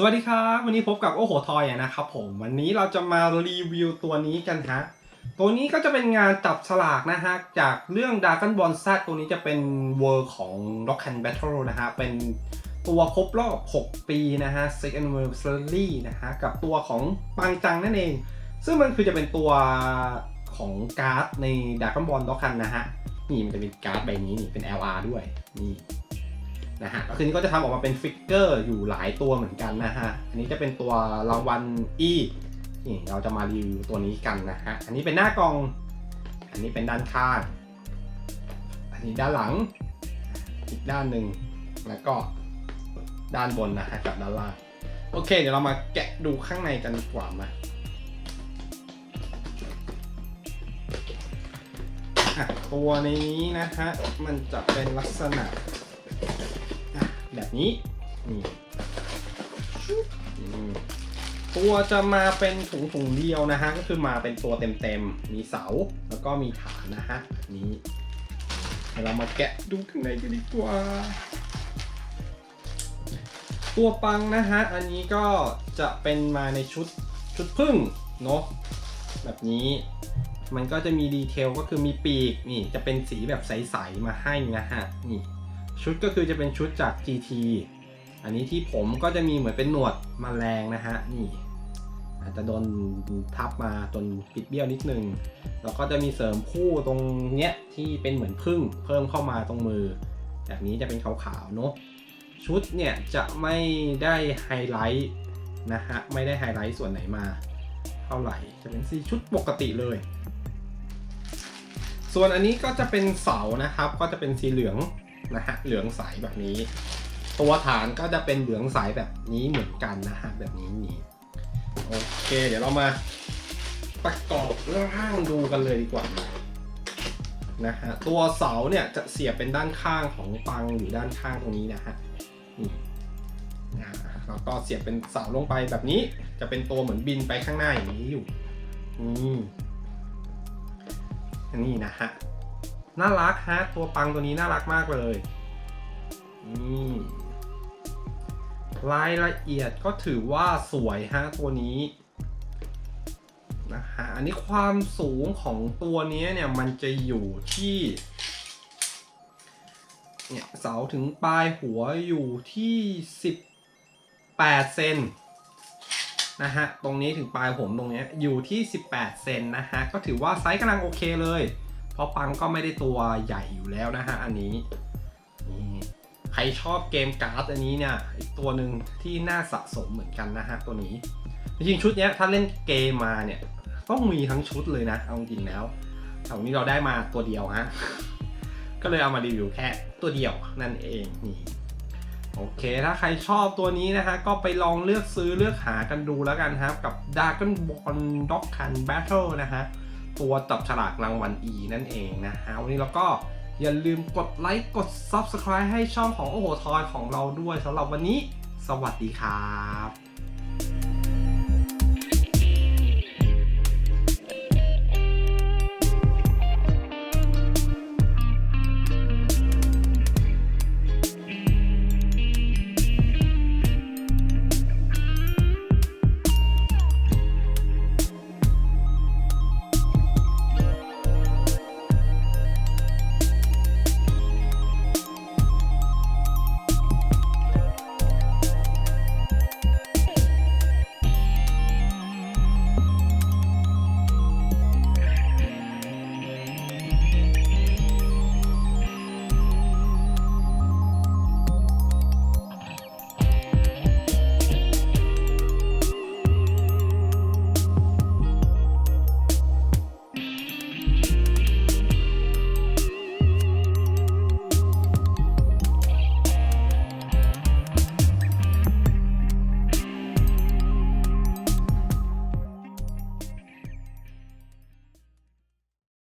สวัสดีครับ วันนี้พบกับโอ้โหทอยนะครับผมวันนี้เราจะมารีวิวตัวนี้กันฮะตัวนี้ก็จะเป็นงานจับฉลากนะฮะ จากเรื่อง Dragon Ball Z ตัวนี้จะเป็นเวอร์ของ Rock and Battle นะฮะ เป็นตัวครบรอบ 6 ปีนะฮะ Second Anniversary นะฮะ กับตัวของปังจังนั่นเอง ซึ่งมันคือจะเป็นตัวของการ์ดใน Dragon Ball Rock นะฮะ นี่มันจะเป็นการ์ดใบนี้นี่เป็น LR ด้วยนี่ นะฮะก็คือนี้ก็จะทำออกมาเป็นฟิกเกอร์อยู่หลายตัวเหมือนกันนะฮะ อันนี้จะเป็นตัวรางวัล E นี่เราจะมารีวิวตัวนี้กันนะฮะ อันนี้เป็นหน้ากล่อง อันนี้เป็นด้านข้าง อันนี้ด้านหลัง อีกด้านหนึ่ง แล้วก็ด้านบนนะฮะกับด้านล่าง โอเค เดี๋ยวเรามาแกะดูข้างในกันดีกว่ามาตัวนี้นะฮะ มันจะเป็นลักษณะ แบบนี้นี่ตัวจะมาเป็นถุงถุงๆเดียวนะฮะ ก็คือมาเป็นตัวเต็มๆ มีเสาแล้วก็มีฐานนะฮะแบบนี้เดี๋ยวเรามาแกะดูข้างในกันดีกว่า ตัวปังนะฮะ อันนี้ก็จะเป็นมาในชุดชุดพึ่งเนาะแบบนี้มันก็จะมีดีเทลก็คือมีปีกนี่จะเป็นสีแบบใส ๆ มาให้นะฮะนี่ ชุดก็คือจะเป็นชุดจาก GT อันนี้ที่ผมก็จะมีเหมือนเป็นหนวดมแมลงนะฮะนี่อาจจะโดนทับมาจนปิดเบี้ยวนิดนึง แล้วก็จะมีเสริมคู่ตรงเนี้ยที่เป็นเหมือนพึ่งเพิ่มเข้ามาตรงมือ แบบนี้จะเป็นขาวๆเนอะชุดเนี่ยจะไม่ได้ไฮไลท์นะฮะไม่ได้ไฮไลท์ส่วนไหนมา เท่าไหร่จะเป็นสีชุดปกติเลย ส่วนอันนี้ก็จะเป็นเสานะครับ ก็จะเป็นสีเหลือง นะฮะเหลืองใสแบบนี้ ตัวฐานก็จะเป็นเหลืองใสแบบนี้เหมือนกันนะฮะแบบนี้นี่โอเค เดี๋ยวเรามาประกอบร่างดูกันเลยดีกว่านะฮะตัวเสาเนี่ยจะเสียบเป็นด้านข้างของปังอยู่ด้านข้างตรงนี้นะฮะนี่นะแล้วก็เสียบเป็นเสาลงไปแบบนี้ จะเป็นตัวเหมือนบินไปข้างหน้าอย่างนี้อยู่นี่นี่นะฮะ น่ารักฮะตัวปังตัวนี้น่ารักมากเลยนี่รายละเอียดก็ถือว่าสวยฮะตัวนี้นะฮะอันนี้ความสูงของตัวนี้เนี่ยมันจะอยู่ที่เนี่ยเสาถึงปลายหัวอยู่ที่ 18 เซนนะฮะ ตรงนี้ถึงปลายผมตรงนี้อยู่ที่ 18 เซนนะฮะ ก็ถือว่าไซส์กำลังโอเคเลย เพราะปังก็ไม่ได้ตัวใหญ่อยู่แล้วนะฮะอันนี้ใครชอบเกมการ์ดอันนี้เนี่ยอีกตัวหนึ่งที่น่าสะสมเหมือนกันนะฮะตัวนี้ จริงชุดเนี้ยถ้าเล่นเกมมาเนี่ยต้องมีทั้งชุดเลยนะเอาจริงแล้วแต่วันนี้เราได้มาตัวเดียวฮะก็เลยเอามารีวิวแค่ตัวเดียวนั่นเองนี่โอเค ถ้าใครชอบตัวนี้นะฮะ ก็ไปลองเลือกซื้อเลือกหากันดูแล้วกันครับ กับ Dragon Ball Dog Can Battle นะฮะ ตัวจับฉลากรางวัล E นั่นเองนะฮะวันนี้เราก็อย่าลืมกดไลค์กด Subscribe ให้ช่องของโอโหทอยของเราด้วยสำหรับวันนี้ สวัสดีครับ